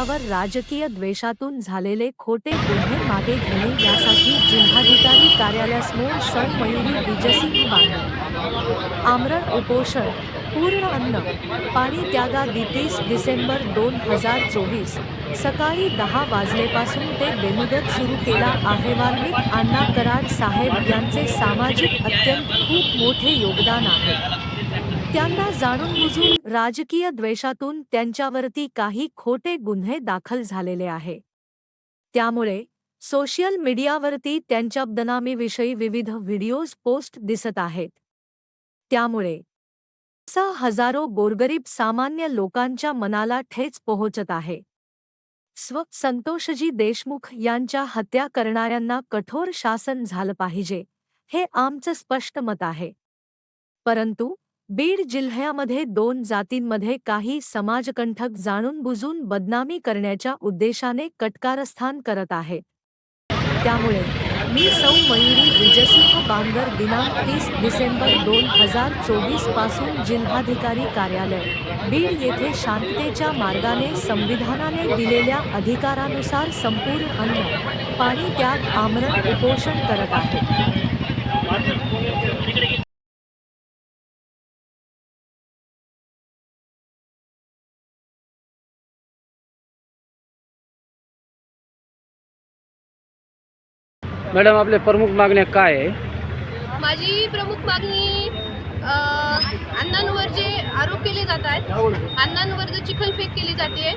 त्यांच्यावर राजकीय द्वेषातून झालेले खोटे गुन्हे मागे घेणे यासाठी जिल्हाधिकारी कार्यालयासमोर सौ मयुरी विजयसिंह बांधव आमरण उपोषण पूर्ण अन्न पाणी त्यागा तीस डिसेंबर दोन हजार चोवीस. सकाळी दहा वाजलेपासून ते बेमुदत सुरू केला आहे वाल्मिक अण्णा कराड साहेब यांचे सामाजिक अत्यंत खूप मोठे योगदान आहे. त्यांना जाणून बुजून राजकीय द्वेषातून त्यांच्यावरती काही खोटे गुन्हे दाखल झालेले आहे. त्यामुळे सोशल मीडियावरती त्यांच्या बदनामीविषयी विविध व्हिडिओज पोस्ट दिसत आहेत. त्यामुळे सहा हजारो गोरगरीब सामान्य लोकांच्या मनाला ठेच पोहोचत आहे. स्व संतोषजी देशमुख यांच्या हत्या करणाऱ्यांना कठोर शासन झालं पाहिजे हे आमचं स्पष्ट मत आहे. परंतु बीड जिल्ह्यामध्ये दोन जातींमध्ये काही समाजकंठक जाणून बुजून बदनामी करण्याच्या उद्देशाने कटकारस्थान करत आहेत त्यामुळे मी सौ मयुरी विजयसिंह बांगर दिनांक तीस डिसेंबर दोन हजार चोवीसपासून जिल्हाधिकारी कार्यालय बीड येथे शांततेच्या मार्गाने संविधानाने दिलेल्या अधिकारानुसार संपूर्ण अन्न पाणी त्याग आमरण उपोषण करत आहे. मॅडम आपल्या प्रमुख मागण्या काय आहे? माझी प्रमुख मागणी अ, अण्णांवर जे आरोप केले जात आहेत अण्णांवर जो चिखलफेक केली जाते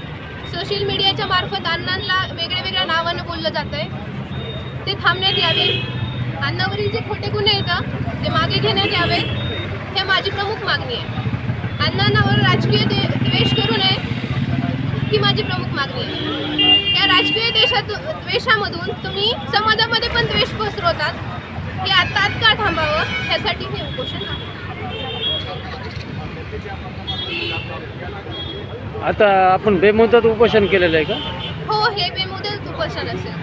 सोशल मीडियाच्या मार्फत अण्णांना वेगळ्या वेगळ्या नावानं बोललं जात आहे. ते थांबण्यात यावे. अण्णावरील जे खोटे गुन्हे येतं ते मागे घेण्यात यावेत हे माझी प्रमुख मागणी आहे. अण्णांवर राजकीय द्वे द्वेष करू नये ही माझी प्रमुख मागणी आहे. देशात द्वेषामधून तुम्ही समाजामध्ये पण द्वेष पसरवतात. हे आता तात्काळ थांबावं? ह्यासाठी हे उपोषण आहे. आता आपण बेमुदत उपोषण केलेलं आहे का? हो हे बेमुदत उपोषण असेल.